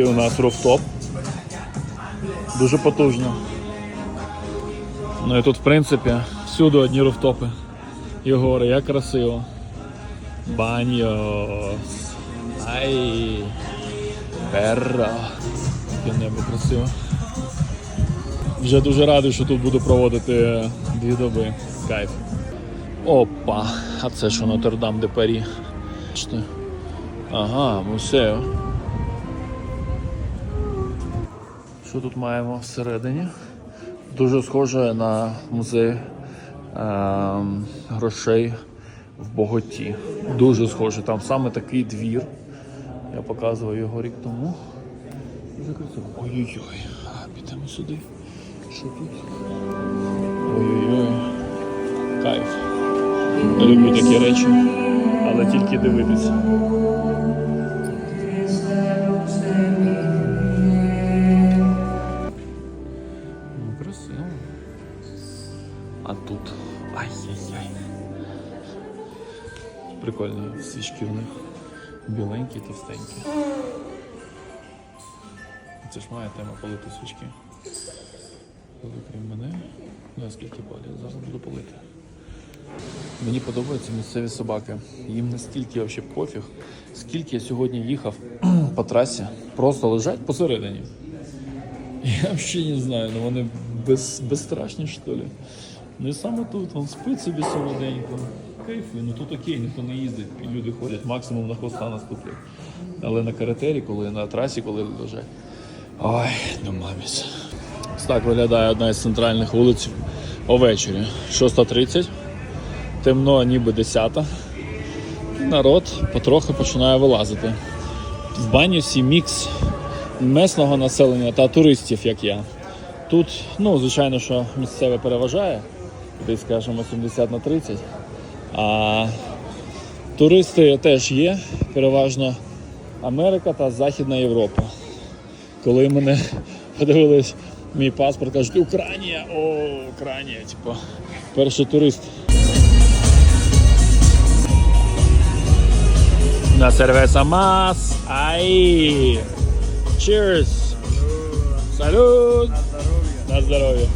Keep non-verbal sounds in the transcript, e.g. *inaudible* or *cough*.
І у нас руфтоп. Дуже потужно. Ну і тут, в принципі, всюди одні руфтопи. І гори, як красиво. Баньос. Ай. Перро. Яке небо красиво. Вже дуже радий, що тут буду проводити дві доби. Кайф. Опа! А це що Нотр-Дам де Парі? Ага, музею. Що тут маємо всередині? Дуже схоже на музей ем, грошей в Боготі. Дуже схоже. Там саме такий двір. Я показував його рік тому. Дуже. Ой-ой-ой. Підемо сюди. Що тут? Ой-ой-ой. Кайф. Люблю такі речі, але тільки дивитися. А тут. Ай-яй-яй. Прикольні свічки в них. Біленькі, товстенькі. Це ж моя тема полити свічки. Викрім мене. Ну, скільки палю, зараз буду полити. Мені подобаються місцеві собаки. Їм настільки вообще пофіг, скільки я сьогодні їхав *clears throat* по трасі, просто лежать посередині. Я взагалі не знаю, ну вони без, безстрашні, що ли. І саме тут, він спить собі солоденько. Кайфує, ну тут окей, ніхто не їздить, люди ходять, максимум на хвоста наступлять. Але на каретері, коли на трасі, коли лежать. Ой, ну маміс. Так виглядає одна із центральних вулиць овечері. 6.30. Темно, ніби 10. І народ потрохи починає вилазити. В банюсі мікс місного населення та туристів, як я. Тут, ну, звичайно, що місцеве переважає, десь, скажімо, 70 на 30. А туристи теж є, переважно Америка та Західна Європа. Коли мене *laughs* подивились мій паспорт, кажуть, Україна, о, Україна, типу, перший турист. На cerveza más. Ahí. Cheers. Salud. На здоров'я.